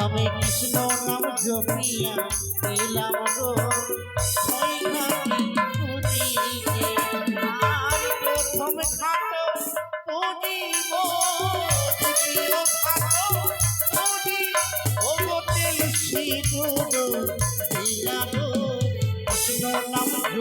আমি কৃষ্ণ নাম জপিয়া এলাম গো। প্রথম খাটো পুজিব দ্বিতীয় খাটো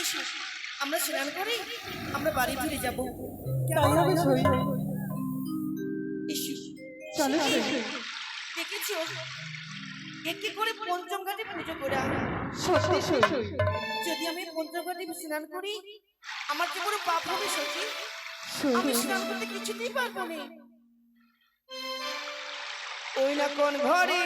এসো আমরা স্নান করে আমরা বাড়ি ফিরে যাব। দেখেছ? একে করে পঞ্চম ঘাটে পুজো করা। সত্যি যদি আমি পঞ্চম ঘাটে স্নান করি আমার যে বড় পাপ হবে সখী। আমি স্নান করতে কিছুতেই পারব না। ওই না কোন ঘরে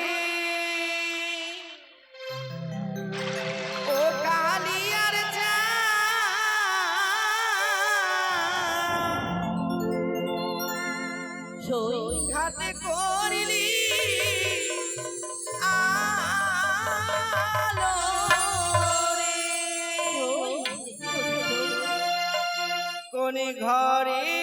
কোনে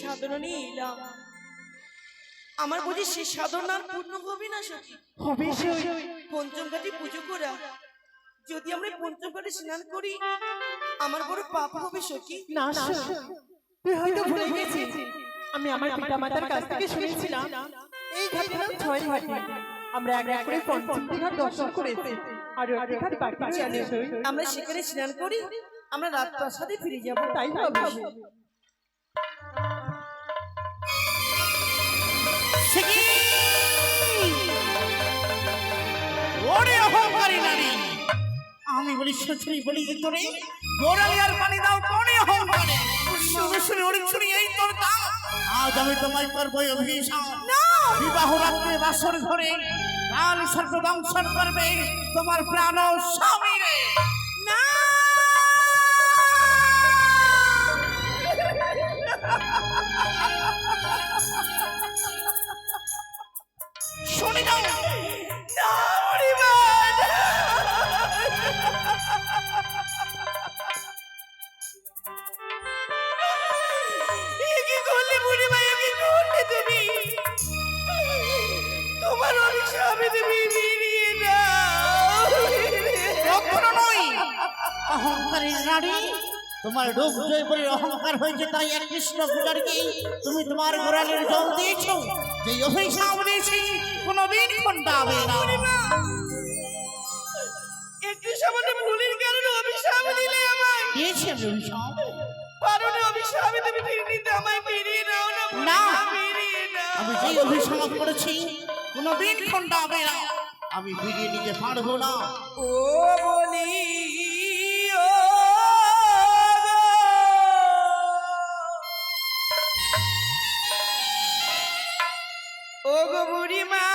সাধনা এলাম আমার বুঝি সে সাধনা পূর্ণ হবে না সখী? হবে পঞ্চম ঘাটে পুজো করা। যদি আমরা পঞ্চম ঘাটে স্নান করি আমার বড় পাপ হবে সখী। না তুই হয়তো ভুলে গেছিস। আমি আমার পিতা মাতার কাছ থেকে শুনেছিলাম। এই ঘাটের ছয় ঘাট। আমরা এক এক করে পঞ্চমটি ঘাট দর্শন করেছি। আর একটি ঘাট বাকি আমরা সেখানে স্নান করি আমরা রাত প্রাসাদে ফিরে যাব তাই হবে। শিখি ওরে অহংকারী নারী আমি বলি সচরি বলি যে তোরে। আর পানি দাও কোনে অহংকারে শুনে শুনে ওরে শুনি এই তোর দাম। আজ আমি তোমায় করব অভিশাপ। বিবাহ রাত্রে বাসর ঘরে প্রাণ স্বর্গ দংশন করবে তোমার প্রাণ স্বামী রে। কৃষ্ণ কুটারকে তুমি তোমার গোড়ালির জল দিয়েছ? যে অভিশাপ দিয়েছি কোনো দিন কোনটা হবে না। একটু সামান্য ভুলের কারণে অভিশাপ দিলে আমায়। দিয়েছি আমি অভিশাপ? অভিশাপ তুমি আমায় ফিরিয়ে নাও না আমি যে অভিশাপ করেছি কোনো দিন কোনটা হবে না। আমি ফিরিয়ে নিতে পারব না। ও বলি ও বুড়িমা।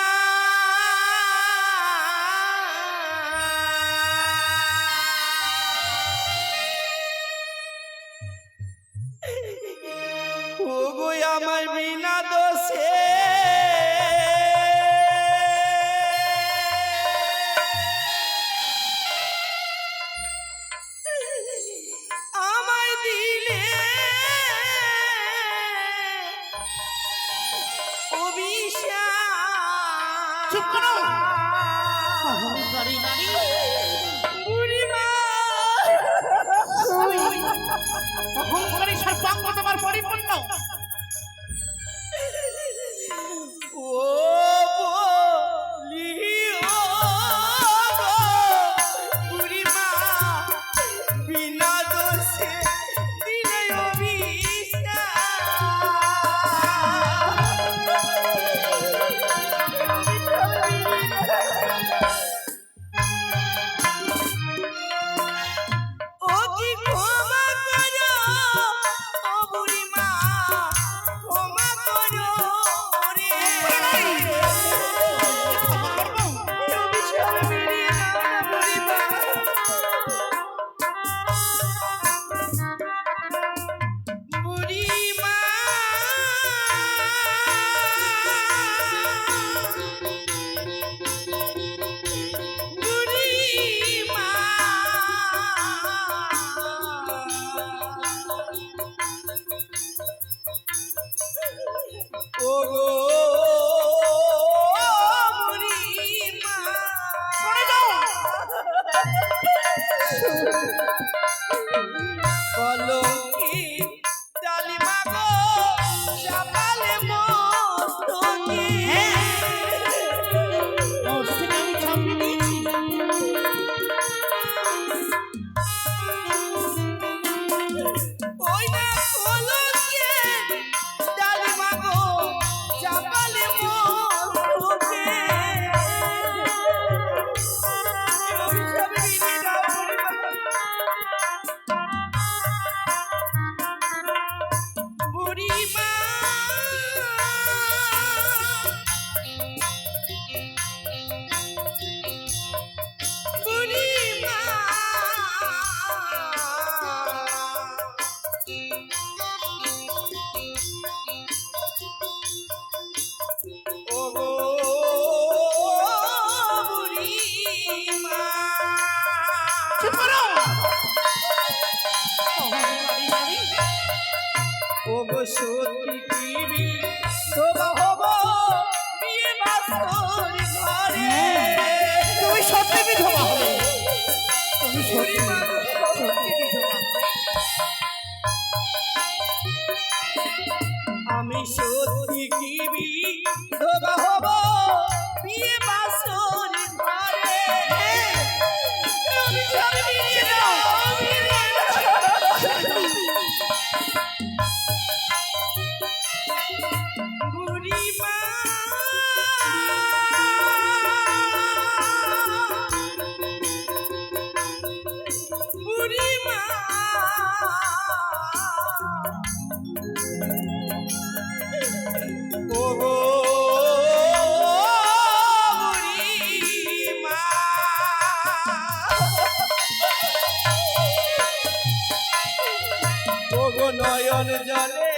নয়ন জলে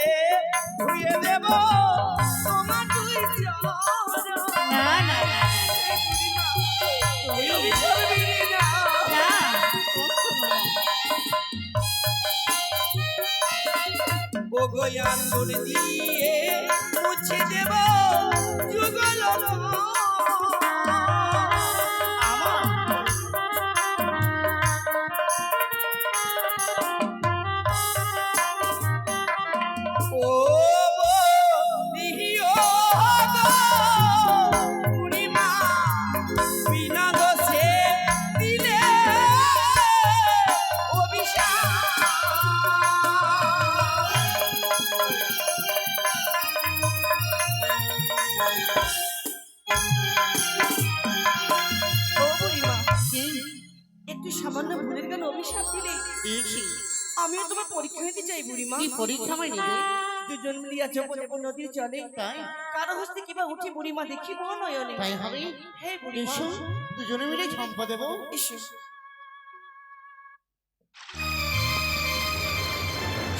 ধুয়ে দেবো। আঙ্গুল দিয়ে মুছে দেবা। সামান্য ভুলের কেন অভিশাপ দিলে? আমিও তোমার পরীক্ষা নিতে চাই বুড়িমা। কি পরীক্ষা আমায় নেবে দুজন মিলিয়া যখন নদীর জলে তাই? কারও হস্তে কিবা উঠি বুড়িমা দেখিব নয়নে? তাই হবে? হে বুড়িমা। দুজনে মিলে ঝম্পা দেবো। এসো।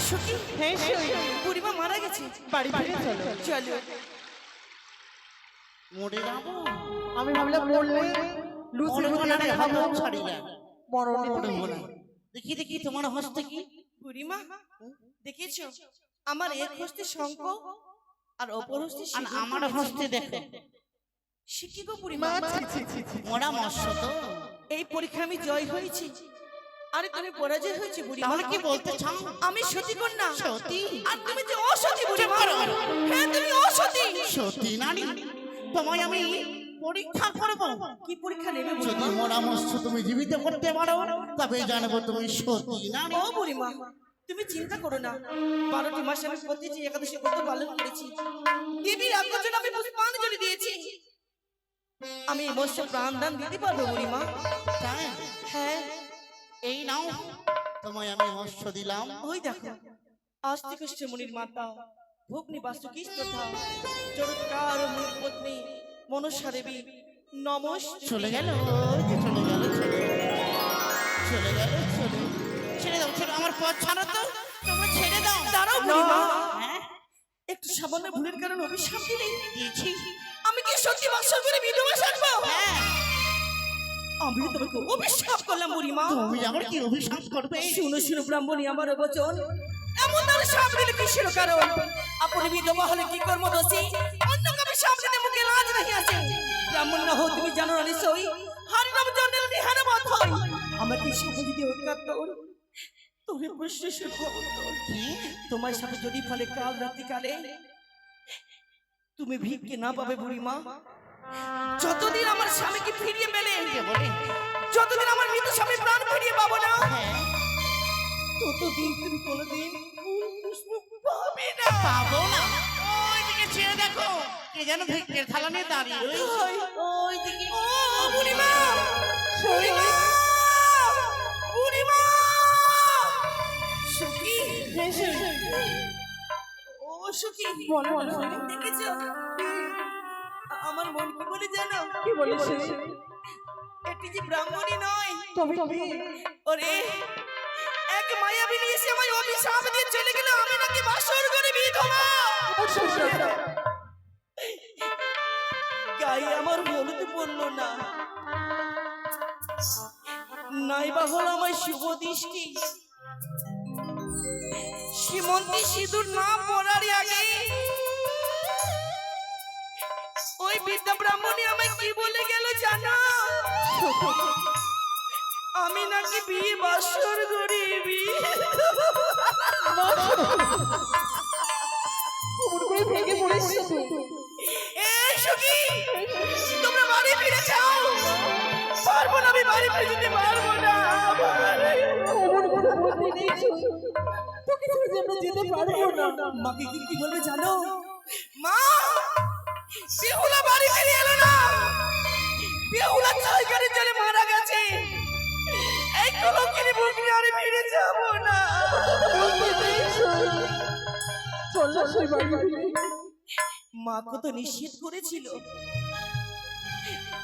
সখী হ্যাঁ বুড়িমা মারা গেছে। বাড়ি ফিরে চলো। চলো। মরে যাব? আমি ভাবলাম মরলে লুচি ছাড়ি না দেখি দেখি তোমার হস্তে কি? বুড়িমা দেখেছ? আমার এক হস্তে শঙ্খ আর অপর হস্তে আর আমার হস্তে দেখো। শিখি গো বুড়িমা। মোরা মৎস্য তো। এই পরীক্ষা আমি জয় হয়েছি। আরে তুমি পরাজয় হয়েছে বুড়িমা। তাহলে কি বলতে চাও? আমি সতী কন্যা। সতী? আর তুমি যে অসতী করো। হ্যাঁ তুমি অসতী। সতী নারী। তোমায় আমি পরীক্ষা করব। কি পরীক্ষা নেবে যদি বুড়িমা মোরা মৎস্য তুমি জীবিত করতে পারো তবে জানব তুমি সতী নারী ও বুড়িমা তুমি চিন্তা করো না। বারোটি মাসে আমি প্রতিটি একাদশী ব্রত পালন করেছি। দেবীর আকর্ষণ আমি পুষ্পাঞ্জলি দিয়েছি। আমি মৎস্য প্রাণ দান দিতে পারব বুড়িমা। তাই? হ্যাঁ। এই নাও তোমায় আমি মৎস্য দিলাম। ওই দেখো আস্তিক মুনির মাতা ভগ্নি বাসুকি তথা চরৎকার মুনি পত্নী মনসা দেবী নমস চলে গেল। চলে গেল চলে গেল চলে ছেড়ে দাও ছেড়ে আমার পথ ছাড়ো তো। তোমরা ছেড়ে দাও দাঁড়াও বুড়িমা। হ্যাঁ? একটু সামান্য ভুলের কারণে অভিশাপ দিলে দিয়েছি। আমি কি সত্যি বাসর করে বিধবা সাজবো হ্যাঁ। আমি তোমাকে অভিশাপ করলাম বুড়িমা। তুমি আমার কি অভিশাপ করবে? শুনো শুনো ব্রাহ্মণী আমার বচন। এমন তার সাপ দিলে কিসের কারণ। আপনি বিধবা হলে কি কর্ম দোষী আছে। ব্রাহ্মণ না হো তুমি জানো না নিশ্চয়ই জন্মের মত হয় অধিকার তোর? তোরে তোমার সাথে যদি ফলে কাল রাত্রি কালে তুমি ভিক্ষে না পাবে বুড়িমা যতদিন আমার স্বামীকে ফিরিয়ে পেলে যতদিন আমার মৃত স্বামী প্রাণ ফিরিয়ে পাবো না হ্যাঁ। ততদিন তুমি কোনোদিন পাবে না। পাবো না। ওইদিকে ছেড়ে দেখো। কে যেন ভিক্ষের থালা নিয়ে দাঁড়িয়ে রয়েছে ওইদিকে ও বুড়িমা! বুড়িমা! বুড়িমা! সুখী ও সুখী বলো, বলো। দেখেছ? আমার মন কি বলে জানো? কি বলিস একটি যে ব্রাহ্মণী নয় তবে কি ওরে এক মায়াবী নিয়ে এসে আমায় অভিশাপ দিয়ে চলে গেল। আমি নাকি বাসর করে বিধবা গায়ে আমার হলুদ পড়ল না। নাই বা হলো আমার শুভ দৃষ্টি। সীমন্তি সিঁদুর না পড়ার আগে ওই বিদ্যা ব্রাহ্মণী আমায় কি বলে গেল জানা? আমি নাকি বিয়ে বাসর গরিবি। ভেঙে পড়েছে বাড়ি ফিরে যাও। পারব না আমি বাড়ি ফিরে যেতে পারব না। কুমুর করে বলতে দিয়েছ তোকে ছেড়ে যে আমরা যেতে পারব না। মাকে কি কি বলবে জানো? মা বেহুলা বাড়ি ফিরে এলো না। বেহুলা ছয়কারের জলে মারা গেছে। এই কলঙ্কিনী বুক নিয়ে আমি ফিরে যাব না। চল না সই বাড়ি ফিরে মা কত নিষেধ করেছিল।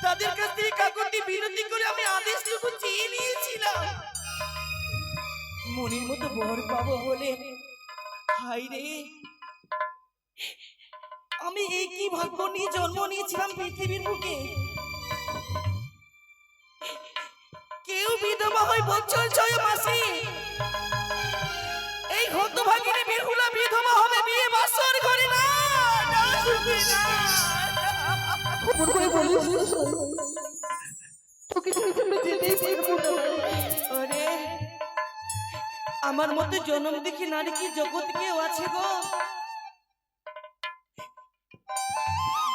তাদের কাছ থেকে কাকুতি বিনতি করে আমি আদেশটুকু চেয়ে নিয়েছিলাম। মনির মতো বর পাবো বলে। হাই রে। আমি এই কি ভাগ্য নিয়ে জন্ম নিয়েছিলাম পৃথিবীর বুকে? কেউ বিধবা হয় বছর ছয় মাসে। এই হতভাগিনী বেহুলা বিধবা হবে বিয়ে বাসর করে না না, শুনবে না। কুমুর করে বলিস তোকে যেতেই পারব ওরে আমার মতো জন্ম দেখি নারী কি জগৎ কেউ আছে গো?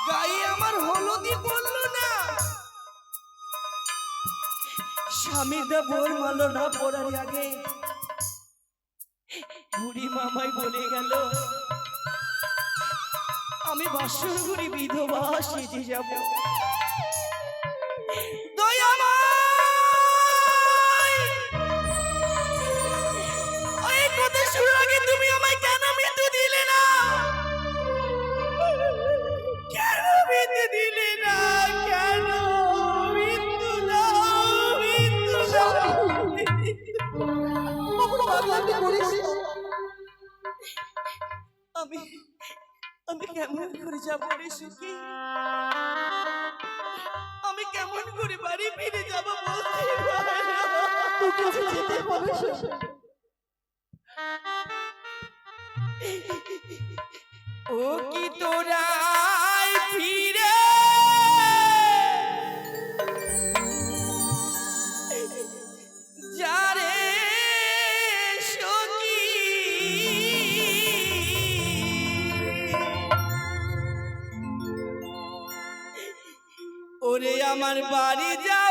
গায়ে আমার হলদি পড়ল না। স্বামীর দা বোর মালো না পড়ার আগে। বুড়ি মামাই বলে গেল আমি বাসর ঘুরি বিধবা সেজে যাব। আমি কেমন করে যাব রে সুখী? আমি কেমন করে বাড়ি ফিরে যাব যেতে হবে ও কি তোরাই ওরে আমার বাড়ি যাওয়া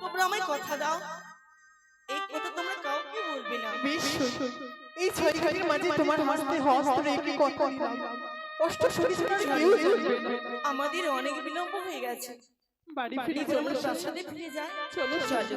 তোমরা আমায় কথা দাও। এই কথা তোমরা কাউকে বলবে না। বেশ সুখ। এই ছয় ঘাটের মাঝে তোমার হাসতে হস্ত রেখে কথা কষ্ট সরি সরি কেউ আমাদের অনেক বিলম্ব হয়ে গেছে। বাড়ি ফিরে চলো প্রাসাদে ফিরে যায় চলো। চলো।